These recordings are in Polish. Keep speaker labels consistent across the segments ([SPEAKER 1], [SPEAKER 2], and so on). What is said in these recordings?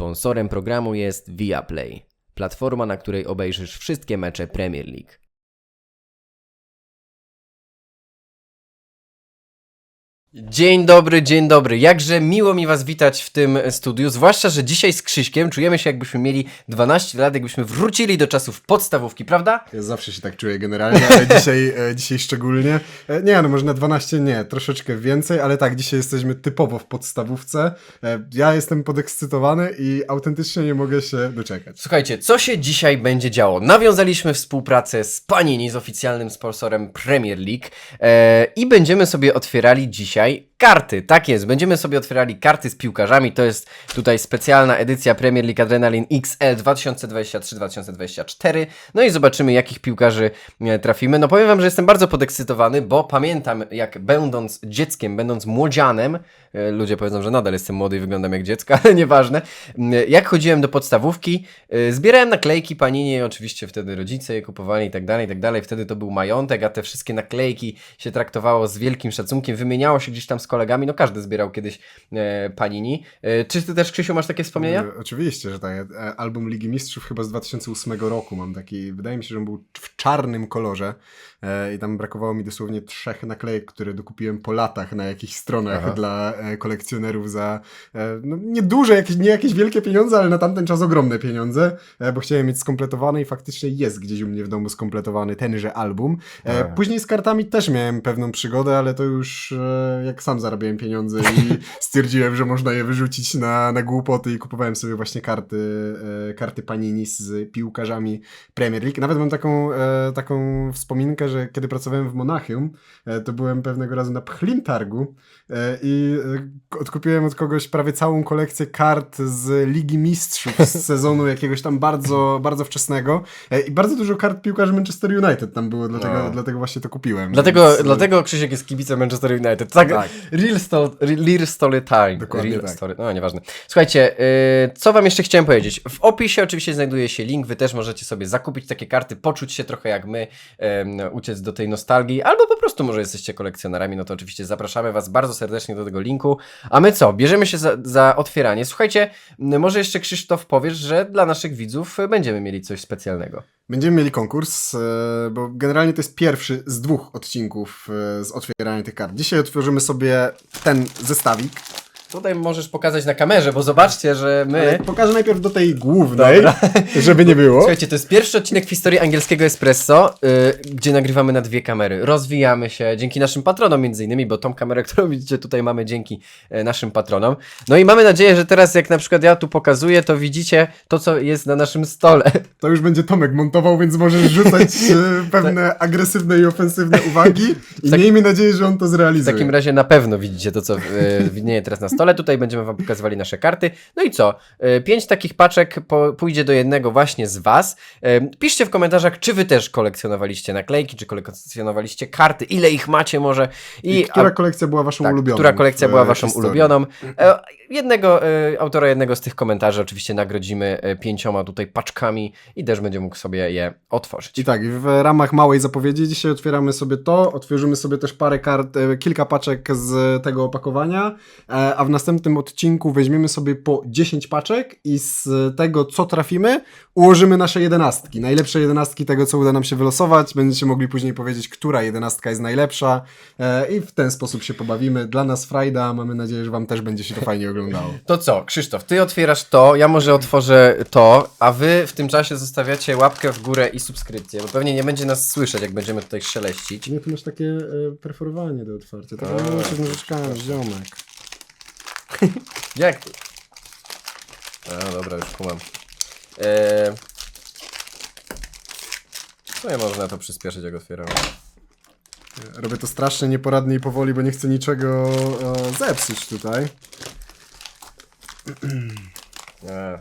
[SPEAKER 1] Sponsorem programu jest Viaplay, platforma, na której obejrzysz wszystkie mecze Premier League. Dzień dobry, dzień dobry. Jakże miło mi Was witać w tym studiu, zwłaszcza, że dzisiaj z Krzyśkiem czujemy się jakbyśmy mieli 12 lat, jakbyśmy wrócili do czasów podstawówki, prawda?
[SPEAKER 2] Ja zawsze się tak czuję generalnie, ale dzisiaj, e, dzisiaj szczególnie. E, Nie, no może na 12 nie, troszeczkę więcej, ale tak, dzisiaj jesteśmy typowo w podstawówce. E, Ja jestem podekscytowany i autentycznie nie mogę się doczekać.
[SPEAKER 1] Słuchajcie, co się dzisiaj będzie działo? Nawiązaliśmy współpracę z Panini, z oficjalnym sponsorem Premier League e, i będziemy sobie otwierali dzisiaj appreciate karty. Tak jest, będziemy sobie otwierali karty z piłkarzami. To jest tutaj specjalna edycja Premier League Adrenaline XL 2023-2024. No i zobaczymy, jakich piłkarzy e, trafimy. No powiem Wam, że jestem bardzo podekscytowany, bo pamiętam, jak będąc dzieckiem, będąc młodzianem, e, ludzie powiedzą, że nadal jestem młody i wyglądam jak dziecko, ale nieważne. Jak chodziłem do podstawówki, y, zbierałem naklejki Panini, oczywiście wtedy rodzice je kupowali i tak dalej, i tak dalej. Wtedy to był majątek, a te wszystkie naklejki się traktowało z wielkim szacunkiem, wymieniało się gdzieś tam z kolegami, no każdy zbierał kiedyś e, Panini. E, czy ty też, Krzysiu, masz takie wspomnienia?
[SPEAKER 2] E, Oczywiście, że tak. E, Album Ligi Mistrzów chyba z 2008 roku mam taki, wydaje mi się, że on był w czarnym kolorze i tam brakowało mi dosłownie trzech naklejek, które dokupiłem po latach na jakichś stronach
[SPEAKER 1] Aha.
[SPEAKER 2] dla e, kolekcjonerów za e, no, nieduże, jakieś, nie jakieś wielkie pieniądze, ale na tamten czas ogromne pieniądze, e, bo chciałem mieć skompletowany i faktycznie jest gdzieś u mnie w domu skompletowany tenże album. E,
[SPEAKER 1] Aha.
[SPEAKER 2] później z kartami też miałem pewną przygodę, ale to już e, jak sam zarabiałem pieniądze i stwierdziłem, że można je wyrzucić na, na głupoty i kupowałem sobie właśnie karty, e, karty Panini z piłkarzami Premier League. Nawet mam taką, e, taką wspominkę, że kiedy pracowałem w Monachium, e, to byłem pewnego razu na Pchlim Targu e, i e, odkupiłem od kogoś prawie całą kolekcję kart z Ligi Mistrzów z sezonu jakiegoś tam bardzo, bardzo wczesnego i bardzo dużo kart piłkarzy Manchester United tam było, dlatego,
[SPEAKER 1] No.
[SPEAKER 2] dlatego właśnie to kupiłem.
[SPEAKER 1] Dlatego,
[SPEAKER 2] Więc,
[SPEAKER 1] dlatego Krzysiek jest kibicem Manchester United. Tak,
[SPEAKER 2] Tak.
[SPEAKER 1] Real, sto, real story time.
[SPEAKER 2] Dokładnie
[SPEAKER 1] real
[SPEAKER 2] tak.
[SPEAKER 1] Story, no nieważne. Słuchajcie, yy, co wam jeszcze chciałem powiedzieć? W opisie oczywiście znajduje się link, wy też możecie sobie zakupić takie karty, poczuć się trochę jak my, uciec do tej nostalgii, albo po prostu może jesteście kolekcjonerami, no to oczywiście zapraszamy was bardzo serdecznie do tego linku. A my co? Bierzemy się za, za otwieranie. Słuchajcie, może jeszcze Krzysztof powiesz, że dla naszych widzów y, będziemy mieli coś specjalnego.
[SPEAKER 2] Będziemy mieli konkurs, e, bo generalnie to jest pierwszy z dwóch odcinków e, z otwierania tych kart. Dzisiaj otworzymy sobie ten zestawik.
[SPEAKER 1] Tutaj możesz pokazać na kamerze, bo zobaczcie, że my...
[SPEAKER 2] Ale pokażę najpierw do tej głównej,
[SPEAKER 1] Dobra.
[SPEAKER 2] żeby nie było.
[SPEAKER 1] Słuchajcie, to jest pierwszy odcinek w historii angielskiego Espresso, y, gdzie nagrywamy na dwie kamery. Rozwijamy się dzięki naszym patronom między innymi, bo tą kamerę, którą widzicie tutaj mamy dzięki e, naszym patronom. No i mamy nadzieję, że teraz jak na przykład ja tu pokazuję, to widzicie to, co jest na naszym stole.
[SPEAKER 2] To już będzie Tomek montował, więc możesz rzucać e, pewne agresywne i ofensywne uwagi i
[SPEAKER 1] Tak-
[SPEAKER 2] miejmy nadzieję, że on to
[SPEAKER 1] W
[SPEAKER 2] zrealizuje.
[SPEAKER 1] takim razie na pewno widzicie to, co e, widnieje teraz na stole. Tutaj będziemy wam pokazywali nasze karty. No i co? E, pięć takich paczek po, pójdzie do jednego właśnie z was. E, piszcie w komentarzach, czy wy też kolekcjonowaliście naklejki, czy kolekcjonowaliście karty, ile ich macie może.
[SPEAKER 2] I,
[SPEAKER 1] a-
[SPEAKER 2] która kolekcja była waszą
[SPEAKER 1] tak,
[SPEAKER 2] ulubioną?
[SPEAKER 1] Która kolekcja była
[SPEAKER 2] e,
[SPEAKER 1] waszą
[SPEAKER 2] historii?
[SPEAKER 1] ulubioną? Jednego, e, autora jednego z tych komentarzy oczywiście nagrodzimy e, pięcioma tutaj paczkami i też będzie mógł sobie je otworzyć.
[SPEAKER 2] I tak, w ramach małej zapowiedzi dzisiaj otwieramy sobie to, otworzymy sobie też parę kart, e, kilka paczek z tego opakowania, a w następnym odcinku weźmiemy sobie po 10 paczek i z tego, co trafimy, ułożymy nasze jedenastki. Najlepsze jedenastki tego, co uda nam się wylosować. Będziecie mogli później powiedzieć, która jedenastka jest najlepsza i w ten sposób się pobawimy. Dla nas frajda, mamy nadzieję, że wam też będzie się to fajnie oglądało.
[SPEAKER 1] To co, Krzysztof, ty otwierasz to, ja może otworzę to, a wy w tym czasie zostawiacie łapkę w górę i subskrypcję, bo pewnie nie będzie nas słyszeć, jak będziemy tutaj szeleścić.
[SPEAKER 2] Nie, tu masz takie e, perforowanie do otwarcia. To
[SPEAKER 1] A,
[SPEAKER 2] no, się nożyczkami, ziomek.
[SPEAKER 1] Jak ty? A, dobra, już kumam. Eee... No nie można to przyspieszyć, jak otwieram.
[SPEAKER 2] Robię to strasznie nieporadnie i powoli, bo nie chcę niczego e, zepsuć tutaj.
[SPEAKER 1] A,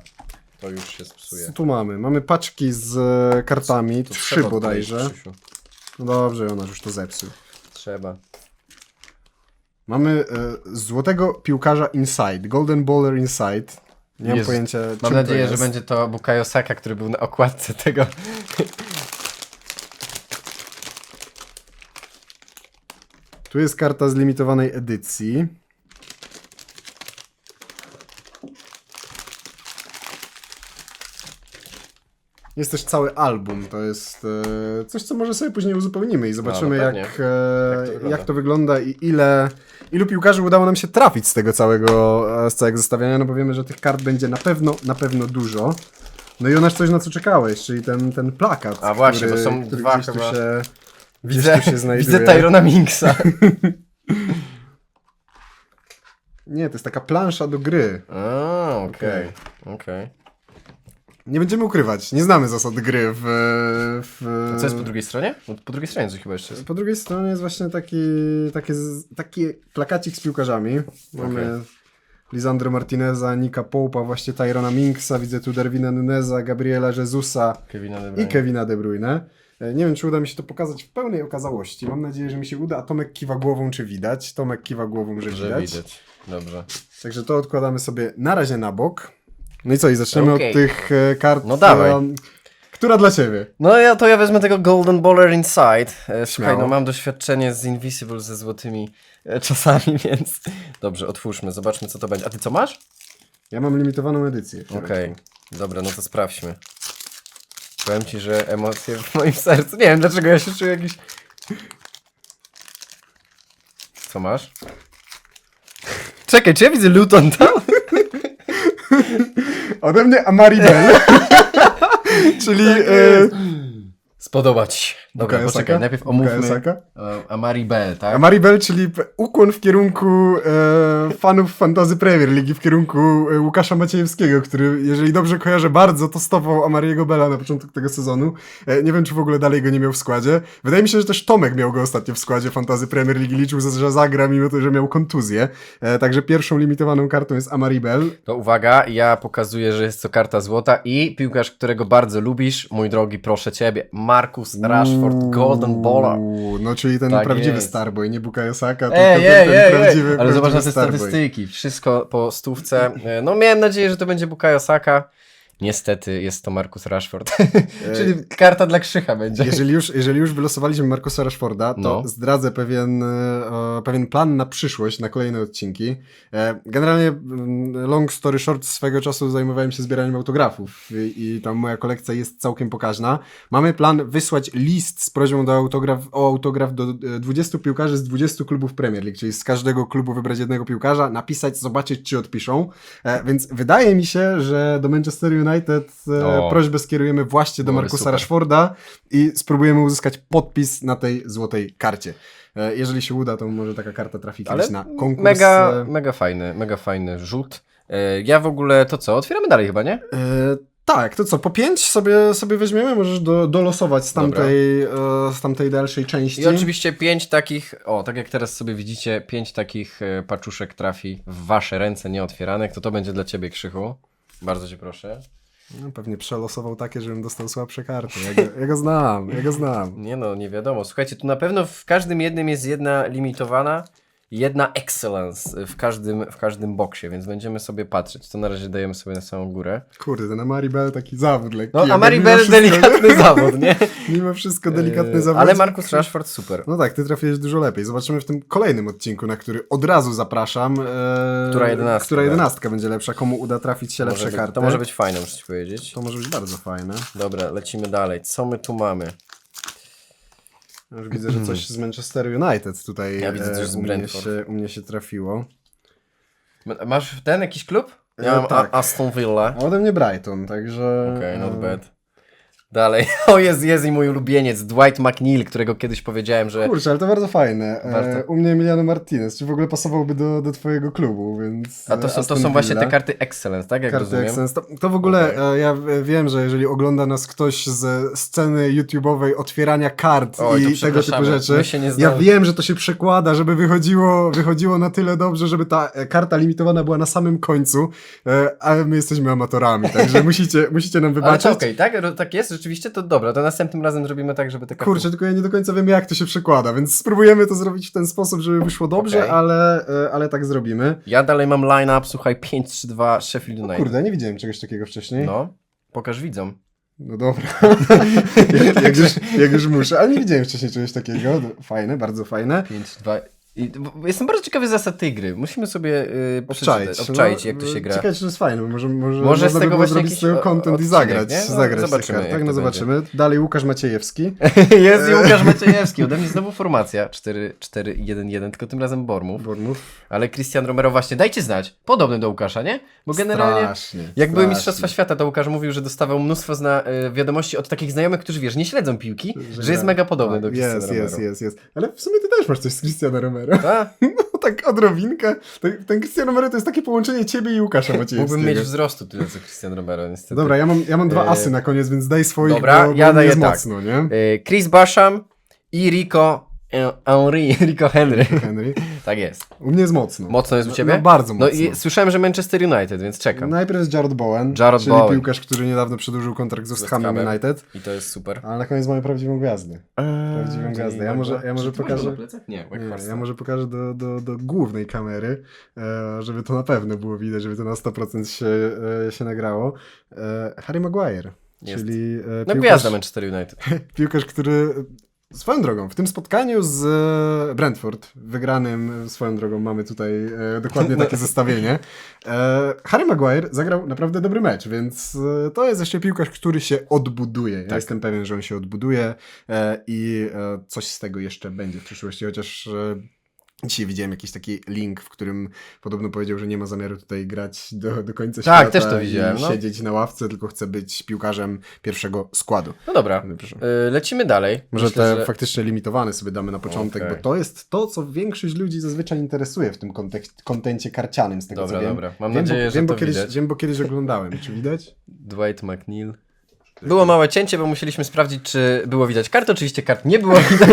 [SPEAKER 1] to już się psuje.
[SPEAKER 2] Co tu mamy? Mamy paczki z e, kartami,
[SPEAKER 1] To
[SPEAKER 2] trzy
[SPEAKER 1] trzeba
[SPEAKER 2] bodajże.
[SPEAKER 1] odkleić, Krzysiu.
[SPEAKER 2] No dobrze, Jonasz już to zepsuł.
[SPEAKER 1] Trzeba.
[SPEAKER 2] Mamy e, złotego piłkarza Inside, Golden Bowler Inside. Nie mam
[SPEAKER 1] Jezu,
[SPEAKER 2] pojęcia
[SPEAKER 1] Mam
[SPEAKER 2] czym
[SPEAKER 1] nadzieję,
[SPEAKER 2] to
[SPEAKER 1] że
[SPEAKER 2] jest.
[SPEAKER 1] będzie to Bukayo Saka, który był na okładce tego.
[SPEAKER 2] Tu jest karta z limitowanej edycji. Jest też cały album, to jest e, coś, co może sobie później uzupełnimy i zobaczymy,
[SPEAKER 1] no
[SPEAKER 2] jak,
[SPEAKER 1] pewnie.
[SPEAKER 2] e,
[SPEAKER 1] Jak to wygląda.
[SPEAKER 2] jak to wygląda i ile, ilu piłkarzy udało nam się trafić z tego całego, e, z całego zestawiania, no bo wiemy, że tych kart będzie na pewno, na pewno dużo. No i o nas coś, na co czekałeś, czyli ten, ten plakat,
[SPEAKER 1] A właśnie,
[SPEAKER 2] który,
[SPEAKER 1] bo są
[SPEAKER 2] który
[SPEAKER 1] dwa
[SPEAKER 2] gdzieś tu
[SPEAKER 1] chyba.
[SPEAKER 2] się, gdzieś
[SPEAKER 1] Widzę,
[SPEAKER 2] tu się znajduje.
[SPEAKER 1] widzę Tyrona Minksa.
[SPEAKER 2] Nie, to jest taka plansza do gry.
[SPEAKER 1] A, okej, okej.
[SPEAKER 2] Nie będziemy ukrywać, nie znamy zasad gry w... w...
[SPEAKER 1] A co jest po drugiej stronie? No, po drugiej stronie coś chyba jeszcze jest.
[SPEAKER 2] Po drugiej stronie jest właśnie taki, taki, taki plakacik z piłkarzami. Mamy Lisandro Martineza, Nika Poupa, właśnie Tyrona Minksa, widzę tu Derwina Nuneza, Gabriela Jezusa
[SPEAKER 1] Kevina
[SPEAKER 2] i. Kevina De Bruyne. E, Nie wiem, czy uda mi się to pokazać w pełnej okazałości. Mam nadzieję, że mi się uda. A Tomek kiwa głową, czy widać? Tomek kiwa głową, że,
[SPEAKER 1] Że
[SPEAKER 2] widać.
[SPEAKER 1] widać. Dobrze.
[SPEAKER 2] Także to odkładamy sobie na razie na bok. No i co, i zaczniemy
[SPEAKER 1] Okej.
[SPEAKER 2] od tych e, kart.
[SPEAKER 1] No dawaj.
[SPEAKER 2] e, Która dla ciebie?
[SPEAKER 1] No ja, to ja wezmę tego Golden Baller Inside. E, słuchaj,
[SPEAKER 2] Śmiało.
[SPEAKER 1] no mam doświadczenie z Invisible ze złotymi e, czasami, więc... Dobrze, otwórzmy, zobaczmy co to będzie. A ty co masz?
[SPEAKER 2] Ja mam limitowaną edycję.
[SPEAKER 1] Okej, dobra, no to sprawdźmy. Powiem ci, że emocje w moim sercu. Nie wiem dlaczego ja się czuję jakiś. Co masz? Czekaj, czy ja widzę Luton tam?
[SPEAKER 2] Ode mnie Amaribel. Czyli e,
[SPEAKER 1] Spodoba ci się. Dobra,
[SPEAKER 2] Bukayo
[SPEAKER 1] poczekaj, najpierw omówmy e, Amari Bell, tak?
[SPEAKER 2] Amaribel, czyli p- ukłon w kierunku e, fanów Fantazy Premier League, w kierunku e, Łukasza Maciejewskiego, który, jeżeli dobrze kojarzę, bardzo tostował Amariego Bella na początku tego sezonu. E, nie wiem, czy w ogóle dalej go nie miał w składzie. Wydaje mi się, że też Tomek miał go ostatnio w składzie Fantazy Premier League i liczył, że zagra, mimo to, że miał kontuzję. E, także pierwszą limitowaną kartą jest Amaribel.
[SPEAKER 1] To uwaga, ja pokazuję, że jest to karta złota i piłkarz, którego bardzo lubisz, mój drogi, proszę ciebie, Marcus Rashford, Golden Baller.
[SPEAKER 2] No, czyli ten
[SPEAKER 1] Tak
[SPEAKER 2] prawdziwy
[SPEAKER 1] jest.
[SPEAKER 2] Starboy, nie Bukayo Saka, tylko
[SPEAKER 1] Ej,
[SPEAKER 2] ten,
[SPEAKER 1] ej,
[SPEAKER 2] ten
[SPEAKER 1] ej,
[SPEAKER 2] prawdziwy,
[SPEAKER 1] ej. Ale zobacz na
[SPEAKER 2] prawdziwy
[SPEAKER 1] te
[SPEAKER 2] Starboy.
[SPEAKER 1] statystyki. Wszystko po stówce. E, No miałem nadzieję, że to będzie Bukayo Saka. Niestety jest to Marcus Rashford. Czyli karta dla Krzycha będzie.
[SPEAKER 2] Jeżeli już, jeżeli już wylosowaliśmy Markusa Rashforda, to
[SPEAKER 1] No.
[SPEAKER 2] zdradzę pewien, e, pewien plan na przyszłość, na kolejne odcinki. E, generalnie, long story short, swego czasu zajmowałem się zbieraniem autografów i, i tam moja kolekcja jest całkiem pokaźna. Mamy plan wysłać list z prośbą do autograf, o autograf do e, 20 piłkarzy z 20 klubów Premier League, czyli z każdego klubu wybrać jednego piłkarza, napisać, zobaczyć, czy odpiszą. E, więc wydaje mi się, że do Manchester United e,
[SPEAKER 1] O.
[SPEAKER 2] prośbę skierujemy właśnie do Markusa. Rashforda i spróbujemy uzyskać podpis na tej złotej karcie. E, Jeżeli się uda, to może taka karta trafi kiedyś na konkurs.
[SPEAKER 1] mega,
[SPEAKER 2] e,
[SPEAKER 1] mega fajny, mega fajny rzut. Ja w ogóle to co? Otwieramy dalej chyba, nie?
[SPEAKER 2] E, tak, to co, po pięć sobie, sobie weźmiemy? Możesz do, dolosować z tamtej, e, z tamtej dalszej części.
[SPEAKER 1] I oczywiście pięć takich, o, tak jak teraz sobie widzicie, pięć takich paczuszek trafi w wasze ręce nieotwieranych, to to będzie dla ciebie, Krzychu. Bardzo cię proszę.
[SPEAKER 2] No, pewnie przelosował takie, żebym dostał słabsze karty. Ja go, ja go znam, ja go znam.
[SPEAKER 1] Nie no, nie wiadomo. Słuchajcie, tu na pewno w każdym jednym jest jedna limitowana, jedna excellence w każdym, w każdym boksie, więc będziemy sobie patrzeć. To na razie dajemy sobie na samą górę.
[SPEAKER 2] Kurde, ten Amaribel taki zawód lekki.
[SPEAKER 1] No,
[SPEAKER 2] jakby
[SPEAKER 1] a
[SPEAKER 2] mimo
[SPEAKER 1] Maribel
[SPEAKER 2] wszystko-
[SPEAKER 1] delikatny zawód, nie?
[SPEAKER 2] Mimo wszystko delikatny
[SPEAKER 1] Eee,
[SPEAKER 2] zawód.
[SPEAKER 1] Ale Marcus Rashford super.
[SPEAKER 2] No tak, ty trafiłeś dużo lepiej. Zobaczymy w tym kolejnym odcinku, na który od razu zapraszam. E,
[SPEAKER 1] Która jedenastka,
[SPEAKER 2] Która jedenastka będzie lepsza, komu uda trafić się lepsze karty.
[SPEAKER 1] to może być fajne, muszę ci powiedzieć.
[SPEAKER 2] To może być bardzo fajne.
[SPEAKER 1] Dobra, lecimy dalej. Co my tu mamy?
[SPEAKER 2] Już widzę, że coś z Manchester United tutaj
[SPEAKER 1] Ja widzę
[SPEAKER 2] e,
[SPEAKER 1] coś z
[SPEAKER 2] u, mnie się, u mnie się trafiło.
[SPEAKER 1] Masz ten jakiś klub? Ja
[SPEAKER 2] E,
[SPEAKER 1] mam
[SPEAKER 2] tak.
[SPEAKER 1] Aston Villa.
[SPEAKER 2] A ode mnie Brighton, także...
[SPEAKER 1] Okej, not
[SPEAKER 2] e,
[SPEAKER 1] bad. Dalej. O, jest, jest i mój ulubieniec, Dwight McNeil, którego kiedyś powiedziałem, że...
[SPEAKER 2] Kurczę, ale to bardzo fajne. E,
[SPEAKER 1] Warto.
[SPEAKER 2] u mnie Emiliano Martinez, czy w ogóle pasowałby do, do twojego klubu, więc...
[SPEAKER 1] A to są, to są właśnie te karty Excellence, tak? Jak
[SPEAKER 2] Karty
[SPEAKER 1] rozumiem?
[SPEAKER 2] Excellence. To, to w ogóle e, ja wiem, że jeżeli ogląda nas ktoś ze sceny YouTube'owej otwierania kart
[SPEAKER 1] Oj,
[SPEAKER 2] i tego typu rzeczy, ja wiem, że to się przekłada, żeby wychodziło, wychodziło na tyle dobrze, żeby ta e, karta limitowana była na samym końcu, ale my jesteśmy amatorami, także musicie, musicie nam
[SPEAKER 1] Ale
[SPEAKER 2] wybaczyć.
[SPEAKER 1] to okej, tak? Ro- Tak jest? Rzeczywiście? To dobra, to następnym razem zrobimy tak, żeby te karty...
[SPEAKER 2] Kurczę, tylko ja nie do końca wiem, jak to się przekłada, więc spróbujemy to zrobić w ten sposób, żeby wyszło dobrze,
[SPEAKER 1] Okej.
[SPEAKER 2] ale, e, ale tak zrobimy.
[SPEAKER 1] Ja dalej mam line-up, słuchaj, 5-3-2 Sheffield United.
[SPEAKER 2] Kurde, nie widziałem czegoś takiego wcześniej.
[SPEAKER 1] No, pokaż widzom.
[SPEAKER 2] No dobra. jak, jak, już, jak już muszę, ale nie widziałem wcześniej czegoś takiego. No, Fajne, bardzo fajne.
[SPEAKER 1] 5-2... I, jestem bardzo ciekawy zasad tej gry. Musimy sobie yy,
[SPEAKER 2] Obczaić.
[SPEAKER 1] obczaić
[SPEAKER 2] no,
[SPEAKER 1] jak to się gra.
[SPEAKER 2] Ciekawe, czy to jest fajne, bo może, może,
[SPEAKER 1] Może z
[SPEAKER 2] by
[SPEAKER 1] tego
[SPEAKER 2] było
[SPEAKER 1] właśnie
[SPEAKER 2] zrobić
[SPEAKER 1] jakiś
[SPEAKER 2] tego content i
[SPEAKER 1] odcinek,
[SPEAKER 2] zagrać.
[SPEAKER 1] nie? No,
[SPEAKER 2] zagrać
[SPEAKER 1] zobaczymy,
[SPEAKER 2] Tak, no
[SPEAKER 1] będzie.
[SPEAKER 2] zobaczymy. Dalej Łukasz Maciejewski.
[SPEAKER 1] Jest i Łukasz Maciejewski. Ode mnie znowu formacja 4-4-1-1, tylko tym razem Bormów.
[SPEAKER 2] Bournemouth.
[SPEAKER 1] Ale Christian Romero właśnie, dajcie znać. Podobny do Łukasza, nie? Bo generalnie...
[SPEAKER 2] Strasznie,
[SPEAKER 1] Jak były
[SPEAKER 2] strasznie.
[SPEAKER 1] Mistrzostwa Świata, to Łukasz mówił, że dostawał mnóstwo zna, y, wiadomości od takich znajomych, którzy wiesz, nie śledzą piłki, że, jest
[SPEAKER 2] gra-
[SPEAKER 1] mega podobny
[SPEAKER 2] tak,
[SPEAKER 1] do Cristiano
[SPEAKER 2] Jest,
[SPEAKER 1] Romero.
[SPEAKER 2] jest, jest, jest. Ale w sumie ty też masz coś z Cristiano Romero.
[SPEAKER 1] Ta?
[SPEAKER 2] No tak odrobinkę. Ten, ten Cristiano Romero to jest takie połączenie ciebie i Łukasza Maciejewskiego.
[SPEAKER 1] Mógłbym mieć wzrostu tyle co Cristiano Romero, niestety.
[SPEAKER 2] Dobra, ja mam, ja mam dwa
[SPEAKER 1] E,
[SPEAKER 2] asy na koniec, więc daj swoich,
[SPEAKER 1] dobra,
[SPEAKER 2] bo, bo
[SPEAKER 1] ja daję tak.
[SPEAKER 2] mocno, nie?
[SPEAKER 1] Y, Chris Basham i Rico e, Henry, Rico Henry.
[SPEAKER 2] Henry.
[SPEAKER 1] tak jest.
[SPEAKER 2] U mnie jest mocno.
[SPEAKER 1] Mocno jest u
[SPEAKER 2] No-
[SPEAKER 1] ciebie?
[SPEAKER 2] No, bardzo
[SPEAKER 1] No
[SPEAKER 2] mocno.
[SPEAKER 1] i słyszałem, że Manchester United, więc czekam.
[SPEAKER 2] Najpierw jest Jared Bowen,
[SPEAKER 1] Jared
[SPEAKER 2] czyli
[SPEAKER 1] Bowen.
[SPEAKER 2] piłkarz, który niedawno przedłużył kontrakt z West Hamem. United,
[SPEAKER 1] I to jest super.
[SPEAKER 2] ale na koniec mamy prawdziwą gwiazdę. Prawdziwą
[SPEAKER 1] Eee,
[SPEAKER 2] gwiazdę. Ja może, ja może pokażę...
[SPEAKER 1] Nie,
[SPEAKER 2] Nie, ja może pokażę do, do, do głównej kamery, e, żeby to na pewno było widać, żeby to na 100% się, e, się nagrało. E, Harry Maguire,
[SPEAKER 1] Jest.
[SPEAKER 2] czyli e,
[SPEAKER 1] No
[SPEAKER 2] piłkarz,
[SPEAKER 1] gwiazda Manchester United.
[SPEAKER 2] piłkarz, który swoją drogą, w tym spotkaniu z e, Brentford, wygranym e, swoją drogą, mamy tutaj e, dokładnie takie zestawienie. E, Harry Maguire zagrał naprawdę dobry mecz, więc e, to jest jeszcze piłkarz, który się odbuduje. Ja
[SPEAKER 1] Tak.
[SPEAKER 2] jestem pewien, że on się odbuduje e, i coś z tego jeszcze będzie w przyszłości, chociaż Dzisiaj widziałem jakiś taki link, w którym podobno powiedział, że nie ma zamiaru tutaj grać do, do końca
[SPEAKER 1] Tak,
[SPEAKER 2] świata
[SPEAKER 1] też to widziałem,
[SPEAKER 2] i
[SPEAKER 1] no.
[SPEAKER 2] siedzieć na ławce, tylko chce być piłkarzem pierwszego składu.
[SPEAKER 1] No dobra,
[SPEAKER 2] Proszę.
[SPEAKER 1] y, lecimy dalej.
[SPEAKER 2] Może
[SPEAKER 1] Myślę,
[SPEAKER 2] te
[SPEAKER 1] że-
[SPEAKER 2] faktycznie limitowane sobie damy na początek,
[SPEAKER 1] Okej.
[SPEAKER 2] bo to jest to, co większość ludzi zazwyczaj interesuje w tym kontek- kontencie karcianym, z tego
[SPEAKER 1] Dobra,
[SPEAKER 2] co wiem.
[SPEAKER 1] dobra. Mam
[SPEAKER 2] wiem,
[SPEAKER 1] nadzieję,
[SPEAKER 2] bo,
[SPEAKER 1] że
[SPEAKER 2] wiem,
[SPEAKER 1] to
[SPEAKER 2] bo kiedyś,
[SPEAKER 1] widać.
[SPEAKER 2] Wiem, bo kiedyś oglądałem. Czy widać?
[SPEAKER 1] Dwight McNeil. Było małe cięcie, bo musieliśmy sprawdzić, czy było widać kart. Oczywiście kart nie było widać.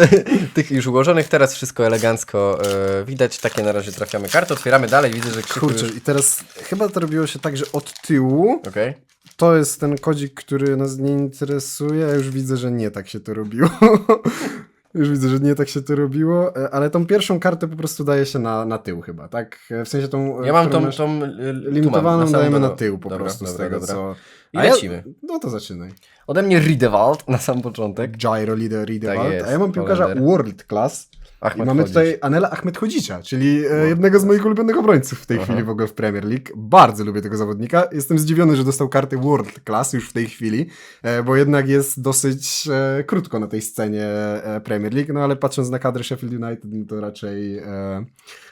[SPEAKER 1] Tych już ułożonych. Teraz wszystko elegancko e, widać. Takie na razie trafiamy karty. Otwieramy dalej. Widzę, że krzyku
[SPEAKER 2] Kurczę,
[SPEAKER 1] już...
[SPEAKER 2] i teraz chyba to robiło się tak, że od tyłu
[SPEAKER 1] Okej.
[SPEAKER 2] to jest ten kodzik, który nas nie interesuje. Ja już widzę, że nie tak się to robiło. Już widzę, że nie tak się to robiło, e, ale tą pierwszą kartę po prostu daje się na, na tył chyba, tak? E, W sensie tą... e,
[SPEAKER 1] Ja mam tą,
[SPEAKER 2] masz-
[SPEAKER 1] tą mam,
[SPEAKER 2] Limitowaną
[SPEAKER 1] na samym
[SPEAKER 2] dajemy na tył po
[SPEAKER 1] Dobra,
[SPEAKER 2] prostu z
[SPEAKER 1] dobra,
[SPEAKER 2] tego,
[SPEAKER 1] dobra.
[SPEAKER 2] co...
[SPEAKER 1] I
[SPEAKER 2] A ja-
[SPEAKER 1] lecimy.
[SPEAKER 2] No to zaczynaj.
[SPEAKER 1] Ode mnie Riedewald na sam początek.
[SPEAKER 2] Gyro Riedewald,
[SPEAKER 1] Tak jest,
[SPEAKER 2] a ja mam piłkarza
[SPEAKER 1] Holender.
[SPEAKER 2] World Class i
[SPEAKER 1] Ahmed
[SPEAKER 2] mamy
[SPEAKER 1] Hodzic.
[SPEAKER 2] tutaj Anela Ahmedchodzicza, czyli e, jednego z moich ulubionych obrońców w tej
[SPEAKER 1] Aha.
[SPEAKER 2] chwili w ogóle w Premier League. Bardzo lubię tego zawodnika. Jestem zdziwiony, że dostał kartę World Class już w tej chwili, e, bo jednak jest dosyć e, krótko na tej scenie Premier League, no ale patrząc na kadrę Sheffield United, no to raczej,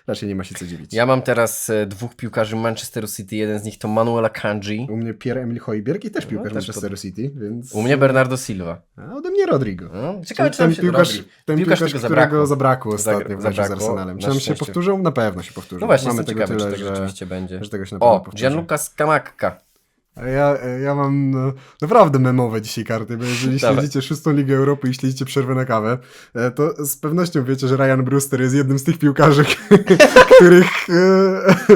[SPEAKER 2] raczej nie ma się co dziwić.
[SPEAKER 1] Ja mam teraz dwóch piłkarzy Manchesteru City. Jeden z nich to Manuel Akanji.
[SPEAKER 2] U mnie Pierre-Emil Hojbjerg i też
[SPEAKER 1] No,
[SPEAKER 2] piłkarz
[SPEAKER 1] też
[SPEAKER 2] Manchesteru City, więc...
[SPEAKER 1] U mnie Bernardo Silva.
[SPEAKER 2] A ode mnie Rodrigo.
[SPEAKER 1] No, ciekawe, czy tam
[SPEAKER 2] ten
[SPEAKER 1] się
[SPEAKER 2] piłkarz, ten
[SPEAKER 1] Piłkarz
[SPEAKER 2] piłkarz, którego
[SPEAKER 1] zabrakło.
[SPEAKER 2] zabrakło ostatnio
[SPEAKER 1] Zagr-
[SPEAKER 2] w meczu z
[SPEAKER 1] zabrakło,
[SPEAKER 2] Arsenalem.
[SPEAKER 1] na
[SPEAKER 2] Czy on się
[SPEAKER 1] szczęście.
[SPEAKER 2] powtórzą? Na pewno się powtórzą.
[SPEAKER 1] No właśnie,
[SPEAKER 2] Mamy
[SPEAKER 1] jestem
[SPEAKER 2] tego
[SPEAKER 1] ciekawy,
[SPEAKER 2] tyle,
[SPEAKER 1] czy tak
[SPEAKER 2] że,
[SPEAKER 1] rzeczywiście będzie.
[SPEAKER 2] że tego się na pewno
[SPEAKER 1] O,
[SPEAKER 2] powtórzy.
[SPEAKER 1] Gianluca Scamacca.
[SPEAKER 2] A Ja, ja mam no, naprawdę memowe dzisiaj karty, bo jeżeli
[SPEAKER 1] Dawaj.
[SPEAKER 2] śledzicie szóstą Ligę Europy i śledzicie przerwę na kawę, e, to z pewnością wiecie, że Ryan Brewster jest jednym z tych piłkarzy, których e,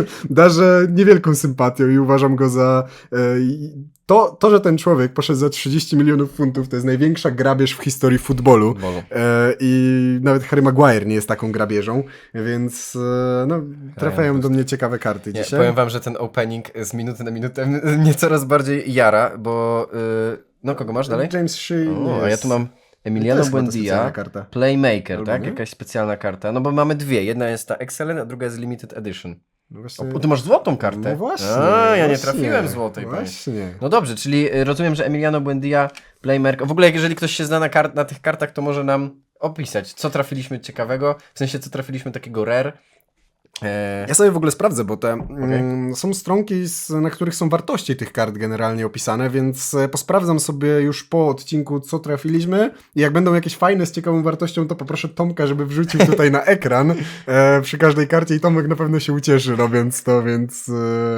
[SPEAKER 2] darzę niewielką sympatią i uważam go za... E, i to, to, że ten człowiek poszedł za 30 milionów funtów, to jest największa grabież w historii futbolu. E, I nawet Harry Maguire nie jest taką grabieżą, więc e, no, trafiają do mnie ciekawe karty
[SPEAKER 1] Nie,
[SPEAKER 2] dzisiaj.
[SPEAKER 1] powiem wam, że ten opening z minuty na minutę mnie coraz bardziej jara, bo... y, no, kogo masz dalej?
[SPEAKER 2] James Shea
[SPEAKER 1] O, a ja tu mam Emiliano Buendia. Playmaker,
[SPEAKER 2] Albo
[SPEAKER 1] tak?
[SPEAKER 2] nie?
[SPEAKER 1] Jakaś specjalna karta. No bo mamy dwie. Jedna jest ta Excellent, a druga jest Limited Edition.
[SPEAKER 2] No właśnie.
[SPEAKER 1] O, ty masz złotą kartę?
[SPEAKER 2] No właśnie.
[SPEAKER 1] A, ja nie
[SPEAKER 2] właśnie,
[SPEAKER 1] trafiłem złotej. panie.
[SPEAKER 2] Właśnie.
[SPEAKER 1] No dobrze, czyli y, rozumiem, że Emiliano Buendia, Playmaker. W ogóle, jeżeli ktoś się zna na, kart, na tych kartach, to może nam opisać, co trafiliśmy ciekawego, w sensie, co trafiliśmy takiego rare. E,
[SPEAKER 2] Ja sobie w ogóle sprawdzę, bo te mm, są stronki, na których są wartości tych kart generalnie opisane, więc e, posprawdzam sobie już po odcinku, co trafiliśmy i jak będą jakieś fajne z ciekawą wartością, to poproszę Tomka, żeby wrzucił tutaj na ekran e, przy każdej karcie i Tomek na pewno się ucieszy robiąc to, więc...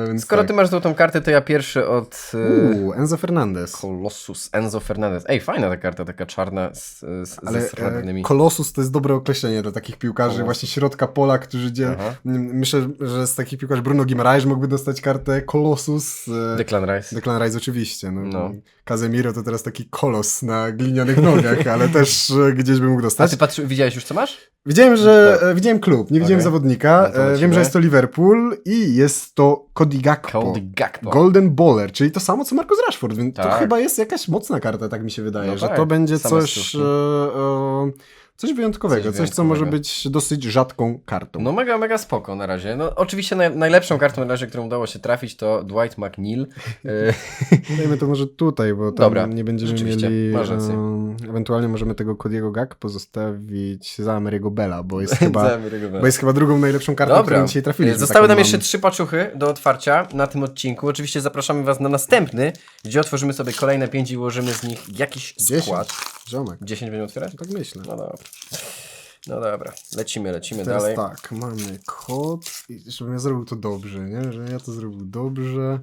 [SPEAKER 2] Więc
[SPEAKER 1] skoro
[SPEAKER 2] tak.
[SPEAKER 1] ty masz złotą kartę, to ja pierwszy od
[SPEAKER 2] Uuu, Enzo Fernandez.
[SPEAKER 1] Colossus Enzo Fernandez. Ej, fajna ta karta, taka czarna z, z,
[SPEAKER 2] Ale
[SPEAKER 1] ze srebrnymi.
[SPEAKER 2] Kolosus to jest dobre określenie dla takich piłkarzy, właśnie środka pola, którzy dzieją. Myślę, że z takich piłkarzy Bruno Guimaraes mógłby dostać kartę Kolosus. e,
[SPEAKER 1] Declan Rice.
[SPEAKER 2] Declan Rice oczywiście. No.
[SPEAKER 1] No.
[SPEAKER 2] Casemiro to teraz taki kolos na glinianych nogach, ale też e, gdzieś by mógł
[SPEAKER 1] A
[SPEAKER 2] dostać.
[SPEAKER 1] ty patrzy, widziałeś już co masz?
[SPEAKER 2] Widziałem, że e, widziałem klub, nie widziałem
[SPEAKER 1] Okej.
[SPEAKER 2] zawodnika.
[SPEAKER 1] No to
[SPEAKER 2] wiem, że jest to Liverpool i jest to Cody Gakpo.
[SPEAKER 1] Cody Gakpo.
[SPEAKER 2] Golden Baller, czyli to samo co Marcus Rashford, więc to
[SPEAKER 1] Tak.
[SPEAKER 2] chyba jest jakaś mocna karta, tak mi się wydaje,
[SPEAKER 1] No
[SPEAKER 2] że
[SPEAKER 1] tak,
[SPEAKER 2] to będzie
[SPEAKER 1] same
[SPEAKER 2] coś e, e, Coś wyjątkowego,
[SPEAKER 1] Coś
[SPEAKER 2] coś, co może
[SPEAKER 1] wyjątkowego.
[SPEAKER 2] być dosyć rzadką kartą.
[SPEAKER 1] No mega, mega spoko na razie. No oczywiście naj, najlepszą kartą na razie, którą udało się trafić to Dwight McNeil. E,
[SPEAKER 2] Dajmy to może tutaj, bo tam
[SPEAKER 1] Dobra,
[SPEAKER 2] nie będziemy
[SPEAKER 1] rzeczywiście,
[SPEAKER 2] mieli... em, ewentualnie możemy tego Cody'ego Gag pozostawić za Amerigo Bella, bo jest chyba... Bo jest chyba drugą najlepszą kartą,
[SPEAKER 1] Dobra,
[SPEAKER 2] którą dzisiaj trafiliśmy.
[SPEAKER 1] zostały
[SPEAKER 2] Taką
[SPEAKER 1] nam
[SPEAKER 2] mam-
[SPEAKER 1] jeszcze trzy paczuchy do otwarcia na tym odcinku. Oczywiście zapraszamy Was na następny, gdzie otworzymy sobie kolejne pięć i ułożymy z nich jakiś
[SPEAKER 2] Dziesięć.
[SPEAKER 1] skład.
[SPEAKER 2] Ziomek,
[SPEAKER 1] 10 będziemy otwierać?
[SPEAKER 2] tak myślę.
[SPEAKER 1] No dobra. No dobra, lecimy, lecimy
[SPEAKER 2] Teraz
[SPEAKER 1] dalej.
[SPEAKER 2] tak, mamy kod i żebym ja zrobił to dobrze, nie? Że ja to zrobił dobrze.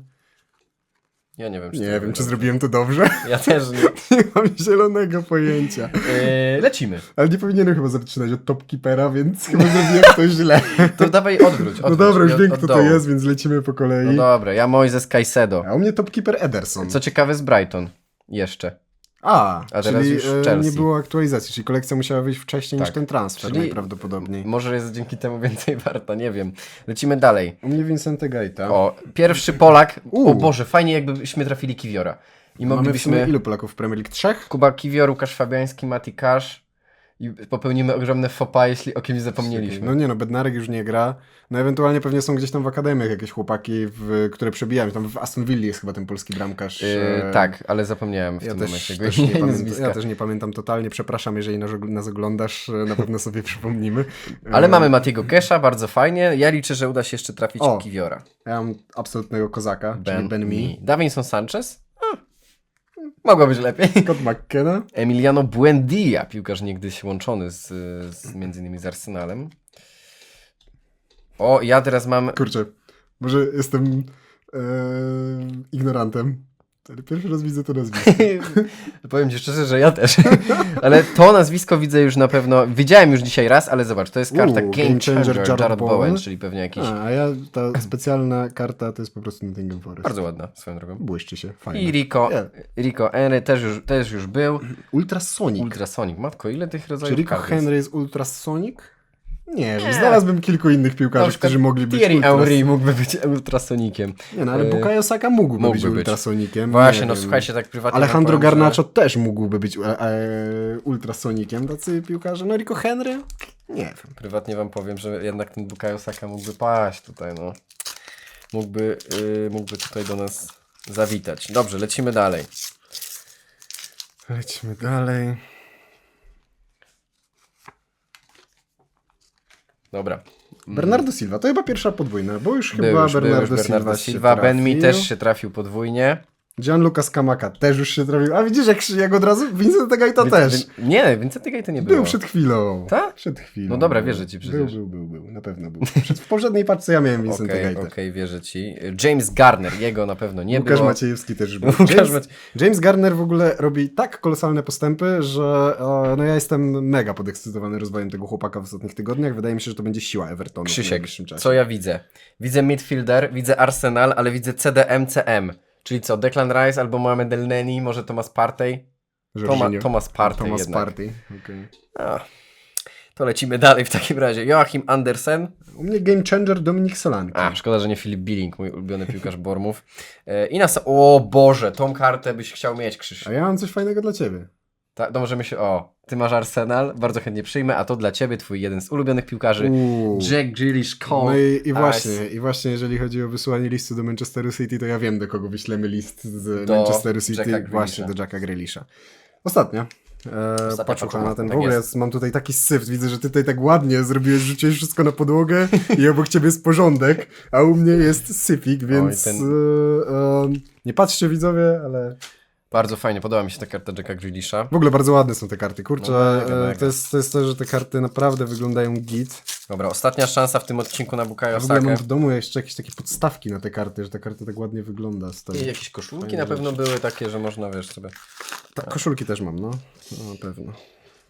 [SPEAKER 1] Ja nie wiem, czy
[SPEAKER 2] Nie wiem, czy zrobiłem to dobrze.
[SPEAKER 1] Ja też nie.
[SPEAKER 2] nie mam zielonego pojęcia.
[SPEAKER 1] Eee, lecimy.
[SPEAKER 2] Ale nie powinienem chyba zaczynać od Topkeepera, więc chyba zrobiłem to źle.
[SPEAKER 1] To dawaj odwróć.
[SPEAKER 2] No
[SPEAKER 1] odwróć
[SPEAKER 2] dobra, już wiem kto to jest, więc lecimy po kolei.
[SPEAKER 1] No dobra, ja Moises Caicedo.
[SPEAKER 2] A u mnie Topkeeper Ederson.
[SPEAKER 1] Co ciekawe z Brighton. Jeszcze.
[SPEAKER 2] A,
[SPEAKER 1] A teraz
[SPEAKER 2] czyli
[SPEAKER 1] już
[SPEAKER 2] e,
[SPEAKER 1] Chelsea.
[SPEAKER 2] nie było aktualizacji, czyli kolekcja musiała wyjść wcześniej
[SPEAKER 1] Tak.
[SPEAKER 2] niż ten transfer
[SPEAKER 1] Czyli-
[SPEAKER 2] najprawdopodobniej.
[SPEAKER 1] Może jest dzięki temu więcej warta, nie wiem. Lecimy dalej.
[SPEAKER 2] U mnie Vincente Gaita.
[SPEAKER 1] O, pierwszy Polak. O
[SPEAKER 2] U.
[SPEAKER 1] Boże, fajnie jakbyśmy trafili Kiwiora. I
[SPEAKER 2] Mamy w
[SPEAKER 1] moglibyśmy...
[SPEAKER 2] ilu Polaków w Premier League? Trzech?
[SPEAKER 1] Kuba Kiwior, Łukasz Fabiański, Mati Kasz. I popełnimy ogromne fopa, jeśli o kimś zapomnieliśmy.
[SPEAKER 2] No nie no, Bednarek już nie gra. No ewentualnie pewnie są gdzieś tam w akademiach jakieś chłopaki, w, które przebijają. Tam w Aston Villa jest chyba ten polski bramkarz.
[SPEAKER 1] Yy,
[SPEAKER 2] e,
[SPEAKER 1] tak, ale zapomniałem w
[SPEAKER 2] Ja
[SPEAKER 1] tym
[SPEAKER 2] też,
[SPEAKER 1] momencie
[SPEAKER 2] też nie pamiętam, ja też nie pamiętam totalnie, przepraszam, jeżeli nas, nas oglądasz, e, na pewno sobie przypomnimy.
[SPEAKER 1] Ale
[SPEAKER 2] E,
[SPEAKER 1] mamy Matiego Kesha, bardzo fajnie. Ja liczę, że uda się jeszcze trafić
[SPEAKER 2] O.
[SPEAKER 1] Kiwiora.
[SPEAKER 2] Ja mam absolutnego kozaka, czyli Ben Mi.
[SPEAKER 1] Davinson Sanchez? Mogło być lepiej.
[SPEAKER 2] Scott McKenna.
[SPEAKER 1] Emiliano Buendia, piłkarz niegdyś łączony z, z między innymi z Arsenalem. O, ja teraz mam
[SPEAKER 2] Kurczę, może jestem e, ignorantem, pierwszy raz widzę to nazwisko.
[SPEAKER 1] Powiem ci szczerze, że ja też. ale to nazwisko widzę już na pewno. Widziałem już dzisiaj raz, ale zobacz, to jest karta
[SPEAKER 2] Uuu,
[SPEAKER 1] Game Changer Jared,
[SPEAKER 2] Jared
[SPEAKER 1] Bowen,
[SPEAKER 2] Bowen.
[SPEAKER 1] czyli pewnie jakiś.
[SPEAKER 2] A, a ja, ta specjalna karta to jest po prostu Nottingham Forest.
[SPEAKER 1] Bardzo ładna swoją drogą.
[SPEAKER 2] Błyszczy się, fajnie.
[SPEAKER 1] I Rico,
[SPEAKER 2] Nie.
[SPEAKER 1] Rico Henry też już, też już był.
[SPEAKER 2] Ultrasonic.
[SPEAKER 1] Ultrasonic. Matko, ile tych
[SPEAKER 2] Czy
[SPEAKER 1] rodzajów
[SPEAKER 2] Rico
[SPEAKER 1] kart jest?
[SPEAKER 2] Henry jest Ultrasonic? Nie
[SPEAKER 1] Nie.
[SPEAKER 2] znalazłbym kilku innych piłkarzy,
[SPEAKER 1] przykład
[SPEAKER 2] którzy mogli być
[SPEAKER 1] Thierry
[SPEAKER 2] ultras...
[SPEAKER 1] Henry mógłby być ultrasonikiem.
[SPEAKER 2] Nie no, ale
[SPEAKER 1] E,
[SPEAKER 2] Bukayo Saka mógłby,
[SPEAKER 1] mógłby
[SPEAKER 2] być
[SPEAKER 1] być.
[SPEAKER 2] ultrasonikiem.
[SPEAKER 1] Właśnie,
[SPEAKER 2] nie
[SPEAKER 1] no słuchajcie, tak prywatnie
[SPEAKER 2] Alejandro
[SPEAKER 1] powiem,
[SPEAKER 2] Garnacho też mógłby być e, e, ultrasonikiem, tacy piłkarze. No Rico Henry? Nie wiem.
[SPEAKER 1] Że, prywatnie wam powiem, że jednak ten Bukayo Saka mógłby paść tutaj, no. Mógłby, yy, mógłby tutaj do nas zawitać. Dobrze, lecimy dalej.
[SPEAKER 2] Lecimy dalej.
[SPEAKER 1] Dobra.
[SPEAKER 2] Bernardo Silva, to chyba pierwsza podwójna, bo już
[SPEAKER 1] Był
[SPEAKER 2] chyba
[SPEAKER 1] już, był
[SPEAKER 2] Bernardo,
[SPEAKER 1] już Bernardo
[SPEAKER 2] Silva,
[SPEAKER 1] Silva. Ben mi też się trafił podwójnie.
[SPEAKER 2] Gianluca Scamacca też już się trafił. A widzisz, jak, jak od razu Vincent Gaita też.
[SPEAKER 1] Nie, Vincent Gay to nie było.
[SPEAKER 2] Był przed chwilą.
[SPEAKER 1] Tak?
[SPEAKER 2] Przed chwilą.
[SPEAKER 1] No dobra,
[SPEAKER 2] był.
[SPEAKER 1] wierzę ci przecież.
[SPEAKER 2] Był, był, był, był. Na pewno był. Przed, w poprzedniej paczce ja miałem Vincent
[SPEAKER 1] Okej,
[SPEAKER 2] Gaita.
[SPEAKER 1] okej, wierzę ci. James Garner, jego na pewno nie
[SPEAKER 2] Łukasz
[SPEAKER 1] było.
[SPEAKER 2] Maciejewski też był.
[SPEAKER 1] Łukasz
[SPEAKER 2] James,
[SPEAKER 1] Macie-
[SPEAKER 2] James Garner w ogóle robi tak kolosalne postępy, że e, no ja jestem mega podekscytowany rozwojem tego chłopaka w ostatnich tygodniach. Wydaje mi się, że to będzie siła Evertonu w
[SPEAKER 1] Krzysiek,
[SPEAKER 2] najbliższym czasie.
[SPEAKER 1] co ja widzę? Widzę midfielder, widzę Arsenal, ale widzę CDM-CM. Czyli co, Declan Rice albo Mohamed El Neni, może Thomas Partey? Toma. Thomas Partey
[SPEAKER 2] Thomas
[SPEAKER 1] jednak.
[SPEAKER 2] Partey.
[SPEAKER 1] A, to lecimy dalej w takim razie. Joachim Andersen.
[SPEAKER 2] U mnie game changer Dominik Solanki.
[SPEAKER 1] A, szkoda, że nie Filip Billing, mój ulubiony piłkarz Bormów. E, I nas... O Boże, tą kartę byś chciał mieć, Krzyś.
[SPEAKER 2] A ja mam coś fajnego dla ciebie.
[SPEAKER 1] Ta, to możemy się... O, ty masz Arsenal, bardzo chętnie przyjmę, a to dla ciebie twój jeden z ulubionych piłkarzy.
[SPEAKER 2] Uuu.
[SPEAKER 1] Jack Grealish Cole.
[SPEAKER 2] No i, i
[SPEAKER 1] Ice.
[SPEAKER 2] właśnie, i właśnie jeżeli chodzi o wysłanie listu do Manchesteru City, to ja wiem, do kogo wyślemy list z
[SPEAKER 1] Do
[SPEAKER 2] Manchesteru City. Właśnie, do Jacka Grealisha. Ostatnia. E,
[SPEAKER 1] Ostatnia
[SPEAKER 2] paczucha
[SPEAKER 1] paczucha,
[SPEAKER 2] na ten
[SPEAKER 1] tak
[SPEAKER 2] w ogóle
[SPEAKER 1] jest.
[SPEAKER 2] mam tutaj taki syf. Widzę, że ty tutaj tak ładnie zrobiłeś, rzuciłeś wszystko na podłogę i obok ciebie jest porządek, a u mnie jest syfik, więc
[SPEAKER 1] ten-
[SPEAKER 2] e, e, nie patrzcie widzowie, ale
[SPEAKER 1] Bardzo fajnie, podoba mi się ta karta Jacka Grealisha.
[SPEAKER 2] w ogóle bardzo ładne są te karty. Kurczę,
[SPEAKER 1] No mega,
[SPEAKER 2] e,
[SPEAKER 1] mega.
[SPEAKER 2] to, jest, to jest to, że te karty naprawdę wyglądają git.
[SPEAKER 1] Dobra, ostatnia szansa w tym odcinku na Bukayo
[SPEAKER 2] W ogóle mam w domu jeszcze jakieś takie podstawki na te karty, że ta karta tak ładnie wygląda. Stoi.
[SPEAKER 1] I jakieś koszulki
[SPEAKER 2] Fajne
[SPEAKER 1] na pewno były takie, że można, wiesz, sobie...
[SPEAKER 2] Tak, koszulki też mam, no. no na pewno.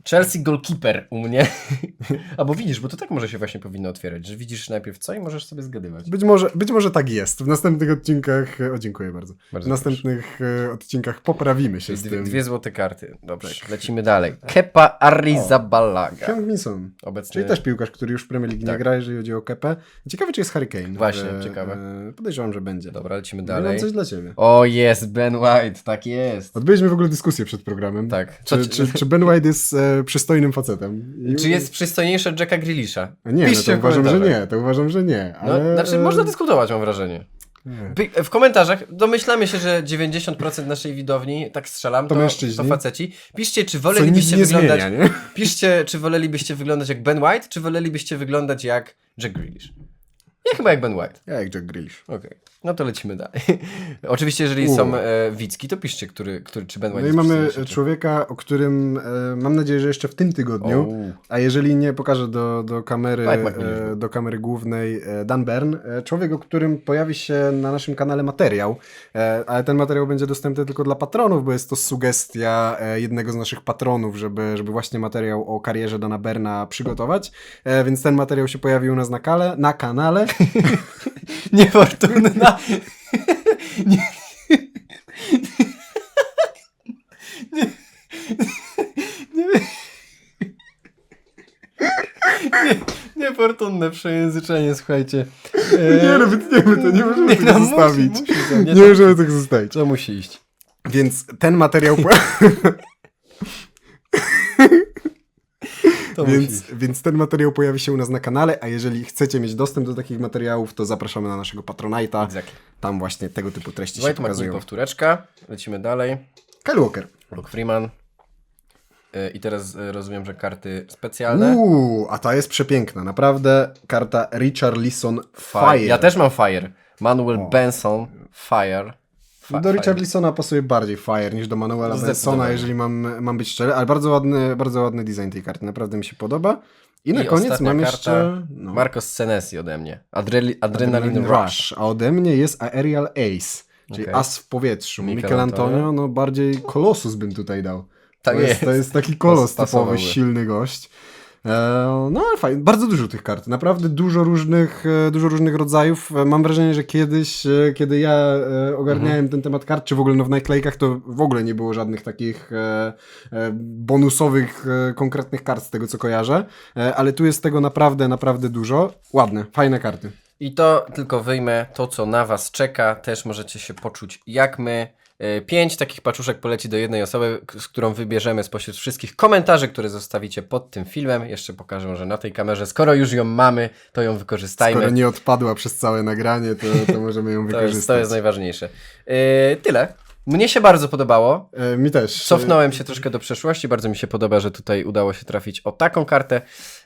[SPEAKER 1] Chelsea goalkeeper u mnie. Albo widzisz, bo to tak może się właśnie powinno otwierać, że widzisz najpierw co i możesz sobie zgadywać.
[SPEAKER 2] Być może, być może tak jest. W następnych odcinkach. O, dziękuję bardzo.
[SPEAKER 1] Bardzo
[SPEAKER 2] w następnych e, odcinkach poprawimy się
[SPEAKER 1] Czyli
[SPEAKER 2] z
[SPEAKER 1] dwie,
[SPEAKER 2] tym.
[SPEAKER 1] dwie złote karty. Dobrze, lecimy dalej. Kepa Arrizabalaga.
[SPEAKER 2] Heung Min-son.
[SPEAKER 1] Obecny...
[SPEAKER 2] Czyli też piłkarz, który już w Premier League nie
[SPEAKER 1] Tak.
[SPEAKER 2] gra, jeżeli chodzi o Kepę. Ciekawe, czy jest Harry Kane.
[SPEAKER 1] Właśnie,
[SPEAKER 2] E,
[SPEAKER 1] ciekawe.
[SPEAKER 2] e, Podejrzewam, że będzie.
[SPEAKER 1] Dobra, lecimy
[SPEAKER 2] Ja Mam
[SPEAKER 1] dalej.
[SPEAKER 2] coś dla ciebie.
[SPEAKER 1] O, jest Ben White, tak jest.
[SPEAKER 2] Odbyliśmy w ogóle dyskusję przed programem.
[SPEAKER 1] Tak.
[SPEAKER 2] Czy, czy, czy Ben White jest e, przystojnym facetem. I-
[SPEAKER 1] Czy jest przystojniejszy od Jacka Grealisha?
[SPEAKER 2] Nie, no to uważam, że nie, to uważam, że nie.
[SPEAKER 1] No,
[SPEAKER 2] Ale...
[SPEAKER 1] znaczy, można dyskutować, mam wrażenie. W komentarzach domyślamy się, że 90% naszej widowni, tak strzelam,
[SPEAKER 2] To
[SPEAKER 1] to, to faceci. Piszcie, czy wolelibyście wyglądać.
[SPEAKER 2] zmienia?
[SPEAKER 1] Piszcie, czy wolelibyście wyglądać jak Ben White, czy wolelibyście wyglądać jak Jack Grealish. Ja chyba jak Ben White.
[SPEAKER 2] Ja jak Jack Grealish.
[SPEAKER 1] Okej, no to lecimy dalej. Oczywiście, jeżeli są e, Wicki, to piszcie, który, który, czy Ben White
[SPEAKER 2] No i
[SPEAKER 1] jest
[SPEAKER 2] mamy człowieka, o którym e, mam nadzieję, że jeszcze w tym tygodniu,
[SPEAKER 1] O.
[SPEAKER 2] a jeżeli nie pokażę do, do, kamery, e, do kamery głównej e, Dan Bern, e, człowiek, o którym pojawi się na naszym kanale materiał, e, ale ten materiał będzie dostępny tylko dla patronów, bo jest to sugestia e, jednego z naszych patronów, żeby, żeby właśnie materiał o karierze Dana Berna przygotować, e, więc ten materiał się pojawi u nas na, kale, na kanale.
[SPEAKER 1] Niefortunna. Nie. Nie. Nie. Nie. Niefortunne przejęzyczenie, słuchajcie. E,
[SPEAKER 2] Nie, no wytniemy to, nie możemy
[SPEAKER 1] nie,
[SPEAKER 2] tego
[SPEAKER 1] no, musi-
[SPEAKER 2] zostawić.
[SPEAKER 1] musi to, nie,
[SPEAKER 2] nie
[SPEAKER 1] to-
[SPEAKER 2] możemy tego zostawić.
[SPEAKER 1] To musi iść.
[SPEAKER 2] Więc ten materiał... Więc, więc ten materiał pojawi się u nas na kanale, a jeżeli chcecie mieć dostęp do takich materiałów, to zapraszamy na naszego Patronite'a.
[SPEAKER 1] Exactly.
[SPEAKER 2] Tam właśnie tego typu treści się
[SPEAKER 1] Dwight McNeil
[SPEAKER 2] pokazują.
[SPEAKER 1] powtóreczka. Lecimy dalej.
[SPEAKER 2] Kyle Walker.
[SPEAKER 1] Luke Freeman. E, I teraz e, rozumiem, że karty specjalne.
[SPEAKER 2] Uuu, a ta jest przepiękna. Naprawdę karta Richard Lisson Fire.
[SPEAKER 1] Ja też mam Fire. Manuel
[SPEAKER 2] O.
[SPEAKER 1] Benson Fire. Fa-
[SPEAKER 2] do Lissona pasuje bardziej Fire niż do Manuela. Bensona, jeżeli mam, mam być szczery, ale bardzo ładny, bardzo ładny design tej karty. Naprawdę mi się podoba. I na
[SPEAKER 1] I
[SPEAKER 2] koniec
[SPEAKER 1] ostatnia
[SPEAKER 2] mam jeszcze... No,
[SPEAKER 1] Marcos Senesi ode mnie. Adreli, Adrenaline,
[SPEAKER 2] Adrenaline
[SPEAKER 1] Rush.
[SPEAKER 2] A ode mnie jest Aerial Ace, czyli
[SPEAKER 1] Okej.
[SPEAKER 2] as w powietrzu.
[SPEAKER 1] Michelangelo.
[SPEAKER 2] Michelangelo, no bardziej Kolosus bym tutaj dał.
[SPEAKER 1] Tak
[SPEAKER 2] to
[SPEAKER 1] jest.
[SPEAKER 2] To jest taki kolos typowy, silny gość. E, No ale fajnie, bardzo dużo tych kart, naprawdę dużo różnych, e, dużo różnych rodzajów. E, Mam wrażenie, że kiedyś, kiedy ja ogarniałem
[SPEAKER 1] Mhm.
[SPEAKER 2] ten temat kart, czy w ogóle no w naklejkach, to w ogóle nie było żadnych takich bonusowych, konkretnych kart z tego, co kojarzę. Ale tu jest tego naprawdę, naprawdę dużo. Ładne, fajne karty.
[SPEAKER 1] I to tylko wyjmę to, co na Was czeka. Też możecie się poczuć jak my. E, Pięć takich paczuszek poleci do jednej osoby, z którą wybierzemy spośród wszystkich komentarzy, które zostawicie pod tym filmem. Jeszcze pokażę, że na tej kamerze, skoro już ją mamy, to ją wykorzystajmy.
[SPEAKER 2] Skoro nie odpadła przez całe nagranie, to, to możemy ją
[SPEAKER 1] to,
[SPEAKER 2] wykorzystać.
[SPEAKER 1] jest, to jest najważniejsze. E, tyle. Mnie się bardzo podobało.
[SPEAKER 2] E, Mi też.
[SPEAKER 1] Cofnąłem się troszkę do przeszłości. Bardzo mi się podoba, że tutaj udało się trafić o taką kartę.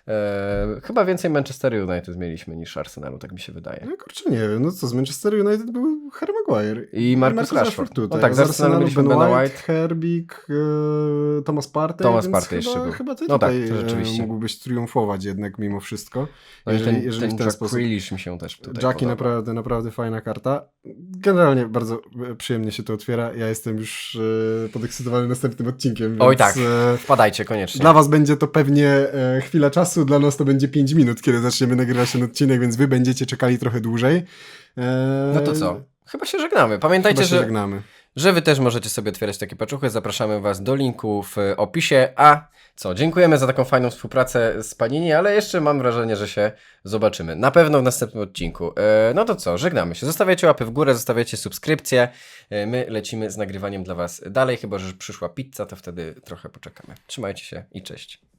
[SPEAKER 1] E, chyba więcej Manchester United mieliśmy niż Arsenalu, tak mi się wydaje.
[SPEAKER 2] No kurczę, nie wiem, no co, z Manchester United był Harry Maguire.
[SPEAKER 1] I Marcus Rashford.
[SPEAKER 2] tutaj.
[SPEAKER 1] No tak, z Arsenalu mieliśmy
[SPEAKER 2] Ben White,
[SPEAKER 1] White.
[SPEAKER 2] Herbik, e, Thomas Partey,
[SPEAKER 1] Thomas Partey
[SPEAKER 2] chyba,
[SPEAKER 1] jeszcze był.
[SPEAKER 2] Chyba ty
[SPEAKER 1] No tak,
[SPEAKER 2] tutaj
[SPEAKER 1] to rzeczywiście.
[SPEAKER 2] mógłbyś triumfować jednak mimo wszystko.
[SPEAKER 1] No
[SPEAKER 2] jeżeli,
[SPEAKER 1] ten,
[SPEAKER 2] jeżeli
[SPEAKER 1] ten
[SPEAKER 2] w ten
[SPEAKER 1] Jack
[SPEAKER 2] sposób.
[SPEAKER 1] Grealish mi się też tutaj
[SPEAKER 2] Jackie
[SPEAKER 1] podoba.
[SPEAKER 2] naprawdę, naprawdę fajna karta. Generalnie bardzo e, przyjemnie się to otwiera. Ja jestem już e, podekscytowany następnym odcinkiem. Więc,
[SPEAKER 1] Oj, tak.
[SPEAKER 2] e,
[SPEAKER 1] Wpadajcie koniecznie.
[SPEAKER 2] Dla was będzie to pewnie chwila czasu, dla nas to będzie 5 minut, kiedy zaczniemy nagrywać ten odcinek, więc wy będziecie czekali trochę dłużej. E,
[SPEAKER 1] No to co? Chyba się żegnamy. Pamiętajcie,
[SPEAKER 2] się
[SPEAKER 1] że,
[SPEAKER 2] żegnamy.
[SPEAKER 1] że wy też możecie sobie otwierać takie paczuchy. Zapraszamy was do linku w opisie. A co? Dziękujemy za taką fajną współpracę z Panini, ale jeszcze mam wrażenie, że się zobaczymy. Na pewno w następnym odcinku. E, no to co? Żegnamy się. Zostawiacie łapy w górę, zostawiacie subskrypcję. E, my lecimy z nagrywaniem dla was dalej, chyba że przyszła pizza, to wtedy trochę poczekamy. Trzymajcie się i cześć.